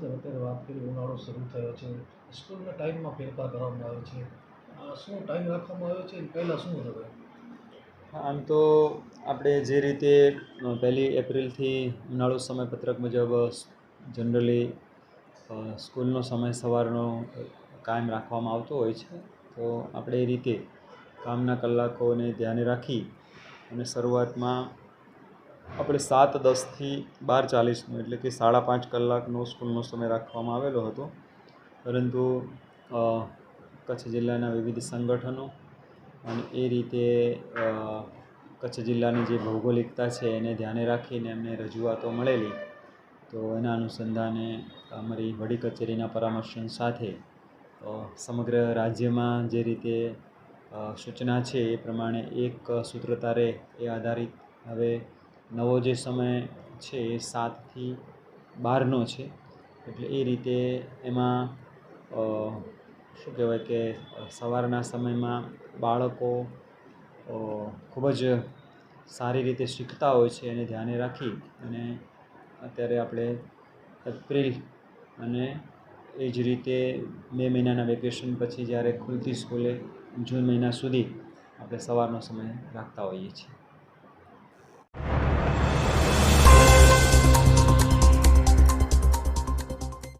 ફરી ઉનાળો શરૂ થયો છે. સ્કૂલના ટાઈમમાં ફેરફાર કરવામાં આવે છે. શું ટાઈમ રાખવામાં આવ્યો છે? પહેલાં શું હતું? આમ તો આપણે જે રીતે પહેલી એપ્રિલથી ઉનાળુ સમયપત્રક મુજબ જનરલી સ્કૂલનો સમય સવારનો કાયમ રાખવામાં આવતો હોય છે. તો આપણે એ રીતે કામના કલાકોને ધ્યાને રાખી અને શરૂઆતમાં આપણે સાત દસથી બાર ચાલીસનો એટલે કે સાડા પાંચ કલાકનો સ્કૂલનો સમય રાખવામાં આવેલો હતો. પરંતુ કચ્છ જિલ્લાના વિવિધ સંગઠનો અને એ રીતે કચ્છ જિલ્લાની જે ભૌગોલિકતા છે એને ધ્યાને રાખીને એમને રજૂઆતો મળેલી. તો એના અનુસંધાને અમારી વડી કચેરીના પરામર્શન સાથે સમગ્ર રાજ્યમાં જે રીતે સૂચના છે એ પ્રમાણે એક સૂત્રતારે એ આધારિત હવે નવો જે સમય છે એ સાતથી બારનો છે. એટલે એ રીતે એમાં શું કહેવાય કે, સવારના સમયમાં બાળકો ખૂબ જ સારી રીતે શીખતા હોય છે એને ધ્યાને રાખી અને અત્યારે આપણે એપ્રિલ અને એ જ રીતે મે મહિનાના વેકેશન પછી જ્યારે ખુલતી સ્કૂલે જૂન મહિના સુધી આપણે સવારનો સમય રાખતા હોઈએ છીએ.